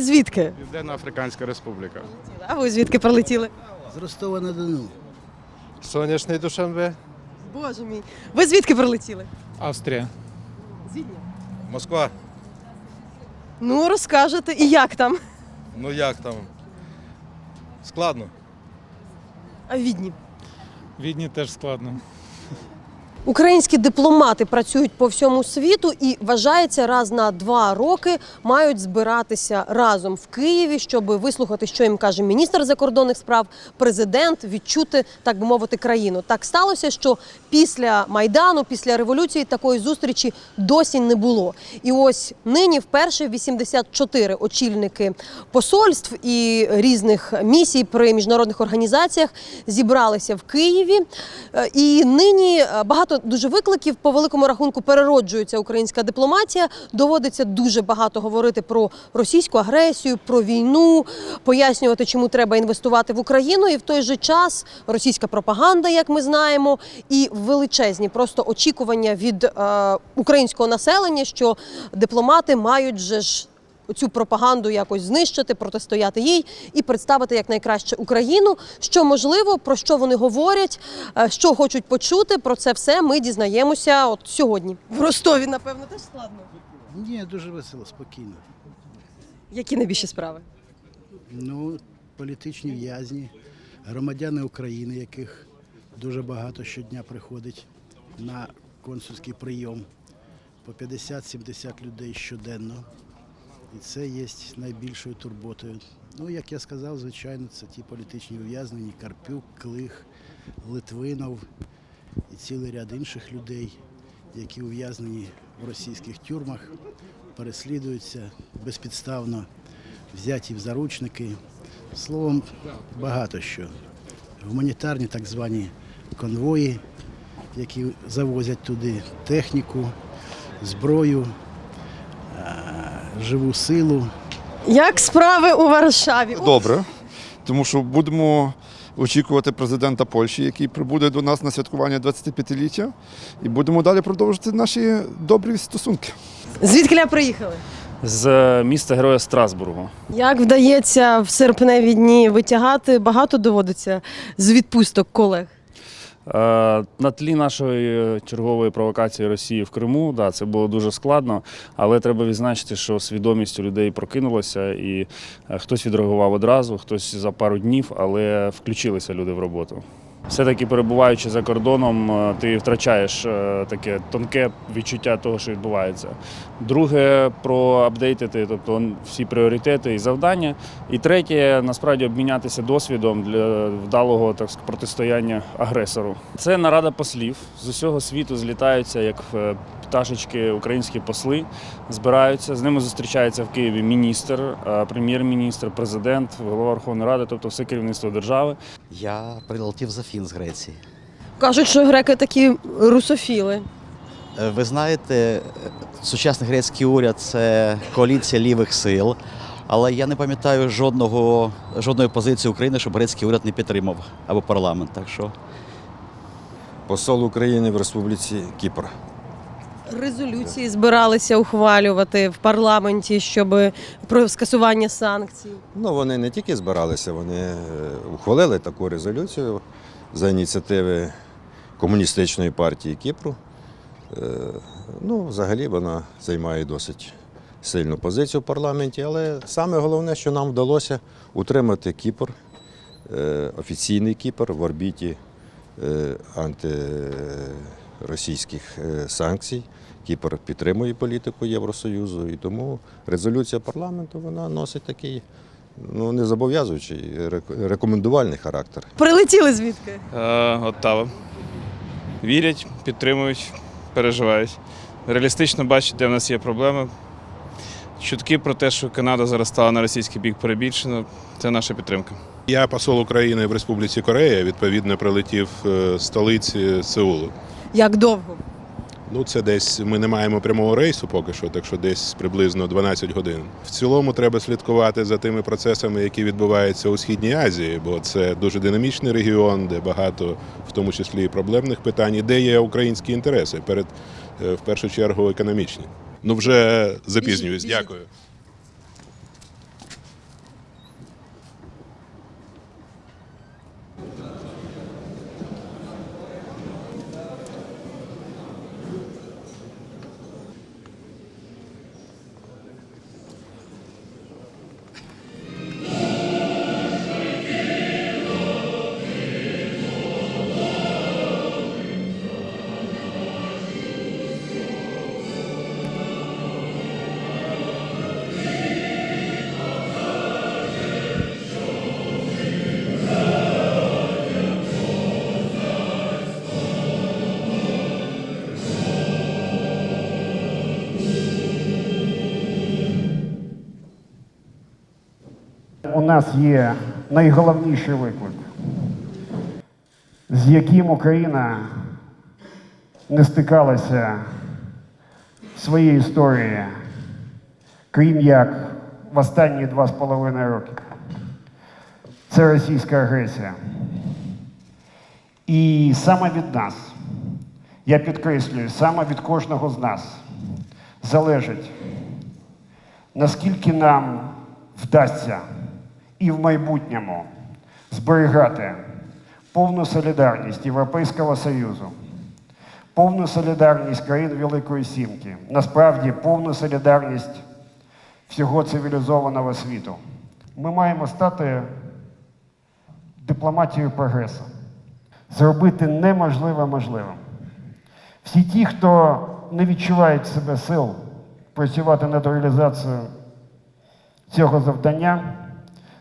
Ви звідки? Південна Африканська Республіка. А ви звідки прилетіли? З Ростова на Дону. Сонячний Душанбе. Боже мій. Ви звідки прилетіли? Австрія. Звідня. Москва. Ну, розкажете, і як там? Ну як там? Складно. А в Відні. Відні теж складно. Українські дипломати працюють по всьому світу і вважається, раз на два роки мають збиратися разом в Києві, щоб вислухати, що їм каже міністр закордонних справ, президент, відчути, так би мовити, країну. Так сталося, що після майдану, після революції такої зустрічі досі не було. І ось нині вперше 84 очільники посольств і різних місій при міжнародних організаціях зібралися в Києві. Е, І нині е, багато дуже викликів по великому рахунку перероджується українська дипломатія. Доводиться дуже багато говорити про російську агресію, про війну, пояснювати, чому треба інвестувати в Україну. І в той же час російська пропаганда, як ми знаємо, і величезні просто очікування від е, українського населення, що дипломати мають же ж цю пропаганду якось знищити, протистояти їй і представити як найкраще Україну. Що можливо, про що вони говорять, е, що хочуть почути. Про це все ми дізнаємося от сьогодні. В Ростові, напевно, теж складно. Ні, дуже весело, спокійно. Які найбільші справи? Ну, політичні в'язні, громадяни України, яких дуже багато щодня приходить на консульський прийом. По 50-70 людей щоденно. І це є найбільшою турботою. Ну, як я сказав, звичайно, це ті політичні ув'язнені Карпюк, Клих, Литвинов і цілий ряд інших людей, які ув'язнені в російських тюрмах, переслідуються безпідставно, взяті в заручники. Словом, багато що. Гуманітарні так звані конвої, які завозять туди техніку, зброю, живу силу. Як справи у Варшаві? Добре, тому що будемо очікувати президента Польщі, який прибуде до нас на святкування 25-ліття, і будемо далі продовжувати наші добрі стосунки. Звідки приїхали? з міста Героя Страсбургу. Як вдається в серпневі дні витягати? Багато доводиться з відпусток колег. Е, На тлі нашої чергової провокації Росії в Криму, да, це було дуже складно, але треба відзначити, що свідомість у людей прокинулася, і е, хтось відреагував одразу, хтось за пару днів, але включилися люди в роботу. Все-таки перебуваючи за кордоном, е, ти втрачаєш е, таке тонке відчуття того, що відбувається. Друге, проапдейтити, тобто всі пріоритети і завдання. І третє, насправді обмінятися досвідом для вдалого так протистояння агресору. Це нарада послів з усього світу злітаються як е, пташечки українські посли, збираються. З ними зустрічається в Києві міністр, прем'єр-міністр, президент, голова Верховної Ради, тобто все керівництво держави. Я прилетів за Фін з Греції. Кажуть, що греки такі русофіли. Е, Ви знаєте, е, сучасний грецький уряд це коаліція лівих сил, але я не пам'ятаю жодного, жодної позиції України, щоб грецький уряд не підтримав або парламент. Так що Посол України в Республіці Кіпр. Резолюції збиралися ухвалювати в парламенті, щоб про скасування санкцій. Ну вони не тільки збиралися, вони е, ухвалили таку резолюцію за ініціативи комуністичної партії Кіпру. Е, Ну, взагалі вона займає досить сильну позицію в парламенті, але саме головне, що нам вдалося утримати Кіпр, е, офіційний Кіпр в орбіті е, антиросійських санкцій. Кіпр підтримує політику Євросоюзу, і тому резолюція парламенту вона носить такий ну, не зобов'язуючий, рек- рекомендувальний характер. Прилетіли звідки? Е, Оттава. Вірять, підтримують, переживають. Реалістично бачать, де в нас є проблеми. Чутки про те, що Канада зараз стала на російський бік перебільшено, це наша підтримка. Я посол України в Республіці Корея, відповідно, прилетів е, з столиці Сеулу. Як довго? Ну, це десь ми не маємо прямого рейсу поки що, так що десь приблизно 12 годин. В цілому треба слідкувати за тими процесами, які відбуваються у Східній Азії, бо це дуже динамічний регіон, де багато, в тому числі і проблемних питань, і де є українські інтереси, перед е, в першу чергу економічні. Ну вже біжіть. Дякую. Нас є найголовніший виклик, з яким Україна не стикалася в своїй історії, крім як в останні два з половиною роки. Це російська агресія. І саме від нас, я підкреслюю, саме від кожного з нас залежить, наскільки нам вдасться і в майбутньому зберігати повну солідарність Європейського Союзу, повну солідарність країн Великої Сімки, насправді повну солідарність всього цивілізованого світу. Ми маємо стати дипломатією прогресу, зробити неможливе можливим. Всі ті, хто не відчувають себе сил працювати над реалізацією цього завдання,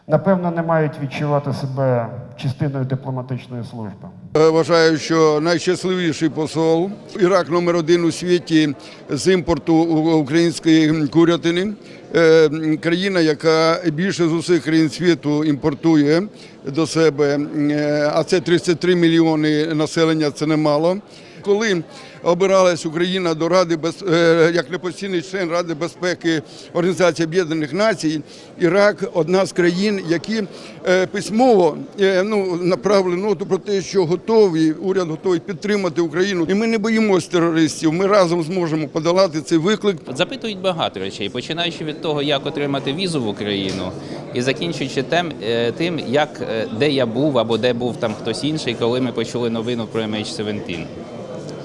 напевно, не мають відчувати себе частиною дипломатичної служби. Е, Вважаю, що найщасливіший посол Ірак номер один у світі з імпорту української курятини. Е, Країна, яка більше з усіх країн світу імпортує до себе, е, а це 33 мільйони населення. Це немало. Коли обиралась Україна до Ради без е, як непостійний член Ради безпеки Організації Об'єднаних Націй, Ірак одна з країн, які е, письмово е, ну направили ноту про те, що готові уряд готовий підтримати Україну, і ми не боїмося терористів. Ми разом зможемо подолати цей виклик. Запитують багато речей, починаючи від того, як отримати візу в Україну, і закінчуючи тем, тим, як де я був або де був там хтось інший, коли ми почули новину про MH17.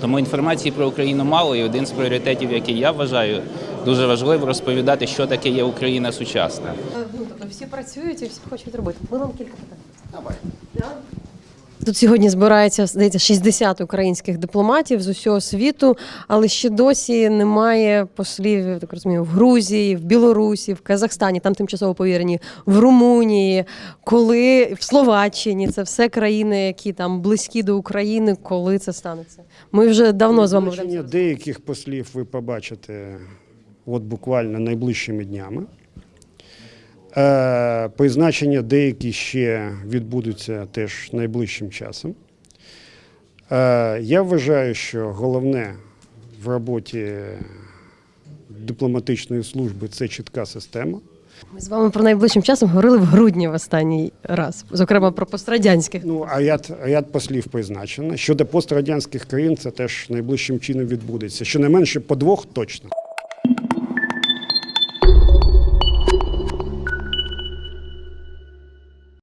Тому інформації про Україну мало, і один з пріоритетів, який я вважаю, дуже важливо розповідати, що таке є Україна сучасна. Ну, тобто всі працюють і всі хочуть робити. Було вам кілька питань. Давай. Тут сьогодні збирається, здається, 60 українських дипломатів з усього світу, але ще досі немає послів, так розумію, в Грузії, в Білорусі, в Казахстані, там тимчасово повірені, в Румунії, коли в Словаччині. Це все країни, які там близькі до України, коли це станеться. Ми вже давно з вами ведемо. деяких послів ви побачите от буквально найближчими днями. Е, призначення деякі ще відбудуться теж найближчим часом. Е, я вважаю, що головне в роботі дипломатичної служби це чітка система. Ми з вами про найближчим часом говорили в грудні в останній раз, зокрема про пострадянських. Ну, а ряд, ряд послів призначено. Щодо пострадянських країн, це теж найближчим чином відбудеться. Щонайменше по двох точно.